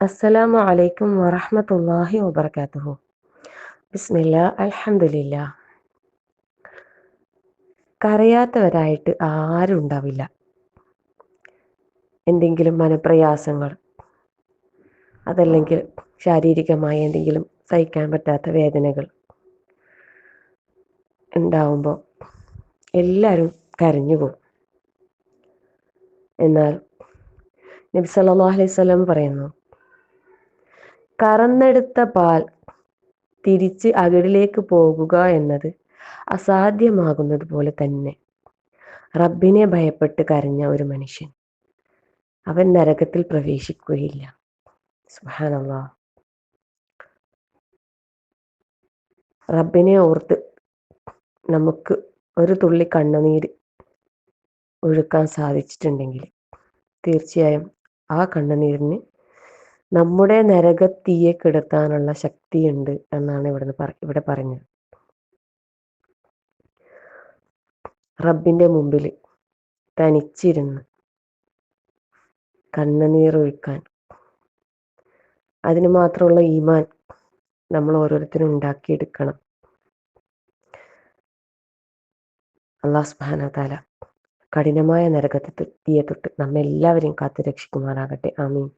അസ്സലാമു അലൈക്കും വറഹ്മത്തുള്ളാഹി വബർക്കാത്തുഹു ബിസ്മില്ല അൽഹംദുലില്ലാ. കരയാത്തവരായിട്ട് ആരും ഉണ്ടാവില്ല. എന്തെങ്കിലും മനപ്രയാസങ്ങൾ അതല്ലെങ്കിൽ ശാരീരികമായ എന്തെങ്കിലും സഹിക്കാൻ പറ്റാത്ത വേദനകൾ ഉണ്ടാവുമ്പോൾ എല്ലാവരും കരഞ്ഞു പോകും. എന്നാൽ നബി സല്ലല്ലാഹു അലൈഹി സ്വലം പറയുന്നു കറന്നെടുത്ത പാൽ തിരിച്ച് അകിടിലേക്ക് പോകുക എന്നത് അസാധ്യമാകുന്നത് പോലെ തന്നെ. റബ്ബിനെ ഭയപ്പെട്ട് കരഞ്ഞ ഒരു മനുഷ്യൻ അവൻ നരകത്തിൽ പ്രവേശിക്കുകയില്ല. റബ്ബിനെ ഓർത്ത് നമുക്ക് ഒരു തുള്ളി കണ്ണുനീര് ഒഴുക്കാൻ സാധിച്ചിട്ടുണ്ടെങ്കിൽ തീർച്ചയായും ആ കണ്ണുനീരിന് നമ്മുടെ നരകത്തീയെ കെടുത്താനുള്ള ശക്തിയുണ്ട് എന്നാണ് ഇവിടുന്ന് ഇവിടെ പറഞ്ഞത്. റബ്ബിന്റെ മുമ്പിൽ തനിച്ചിരുന്ന് കണ്ണുനീരൊഴുക്കാൻ അതിന് മാത്രമുള്ള ഈമാൻ നമ്മൾ ഓരോരുത്തരും ഉണ്ടാക്കിയെടുക്കണം. അള്ളാഹ് സുബാന താല കഠിനമായ നരകത്തെ തീയെ തൊട്ട് നമ്മെല്ലാവരെയും കാത്തു രക്ഷിക്കുമാറാകട്ടെ ആമീൻ.